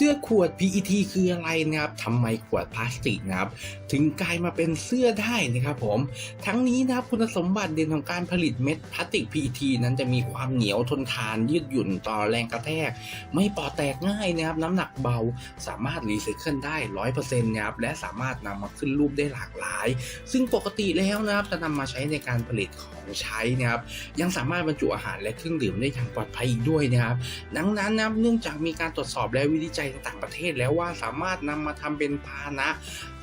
เสื้อขวด PET คืออะไรนะครับทำไมขวดพลาสติกนะครับ ถึงกลายมาเป็นเสื้อได้นะครับผม ทั้งนี้นะครับคุณสมบัติเด่นของการผลิตเม็ดพลาสติก PET นั้นจะมีความเหนียวทนทานยืดหยุ่นต่อแรงกระแทก ไม่ปอแตกง่ายนะครับ น้ำหนักเบาสามารถรีไซเคิลได้100%นต์นะครับ และสามารถนำมาขึ้นรูปได้หลากหลาย ซึ่งปกติแล้วนะครับจะนำมาใช้ในการผลิตของใช้นะครับ ยังสามารถบรรจุอาหารและเครื่องดื่มได้อย่างปลอดภัยอีกด้วยนะครับ ดังนั้นนะครับเนื่องจากมีการตรวจสอบและวิจัยต่างประเทศแล้วว่าสามารถนำมาทำเป็นภาชนะ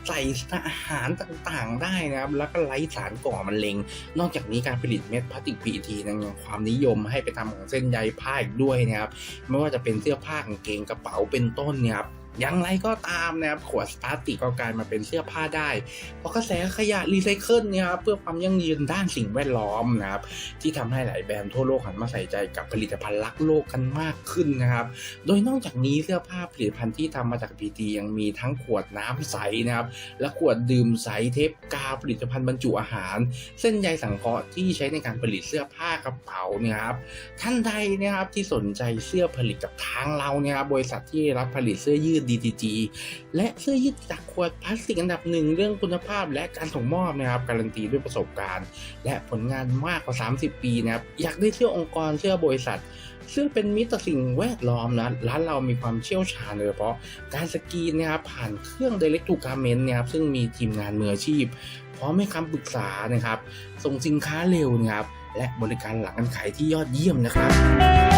ใส่อาหารต่างๆได้นะครับ แล้วก็ไร้สารก่อมะเร็ง นอกจากนี้การผลิตเม็ดพลาสติก PET นั้นยังความนิยมให้ไปทำของเส้นใยผ้าอีกด้วยนะครับ ไม่ว่าจะเป็นเสื้อผ้ากางเกงกระเป๋าเป็นต้นเนี่ยครับ อย่างไรก็ตามนะครับขวดพลาสติกก็กลายมาเป็นเสื้อผ้าได้ เพราะกระแสขยะรีไซเคิลเนี่ยครับเพื่อความยั่งยืนด้านสิ่งแวดล้อมนะครับที่ทำให้หลายแบรนด์ทั่วโลกหันมาใส่ใจกับผลิตภัณฑ์รักโลกกันมากขึ้นนะครับโดยนอกจากนี้เสื้อผ้าผลิตภัณฑ์ที่ทำมาจาก PET ยังมีทั้งขวดน้ำใสนะครับและขวดดื่มใสเทปกาวผลิตภัณฑ์บรรจุอาหาร เส้นใยสังเคราะห์ที่ใช้ในการผลิตเสื้อผ้ากระเป๋าเนี่ยครับท่านใดนะครับที่สนใจเสื้อผลิตกับทางเราเนี่ยครับบริษัทที่รับผลิตเสื้อยืด DTG และเสื้อยืดจากขวดพลาสติกอันดับหนึ่งเรื่องคุณภาพและการส่งมอบนะครับการันตีด้วยประสบการณ์ และผลงานมากกว่า 30 ปีนะครับอยากได้เสื้อองค์กรเสื้อบริษัทซึ่งเป็นมิตรสิ่งแวดล้อมนะร้านเรามีความเชี่ยวชาญโดยเฉพาะการสกรีนนะครับผ่านเครื่อง Direct to Garment นะครับซึ่งมีทีมงานมืออาชีพ พร้อมให้คำปรึกษานะครับ ส่งสินค้าเร็วนะครับและบริการหลังการขายที่ยอดเยี่ยมนะครับ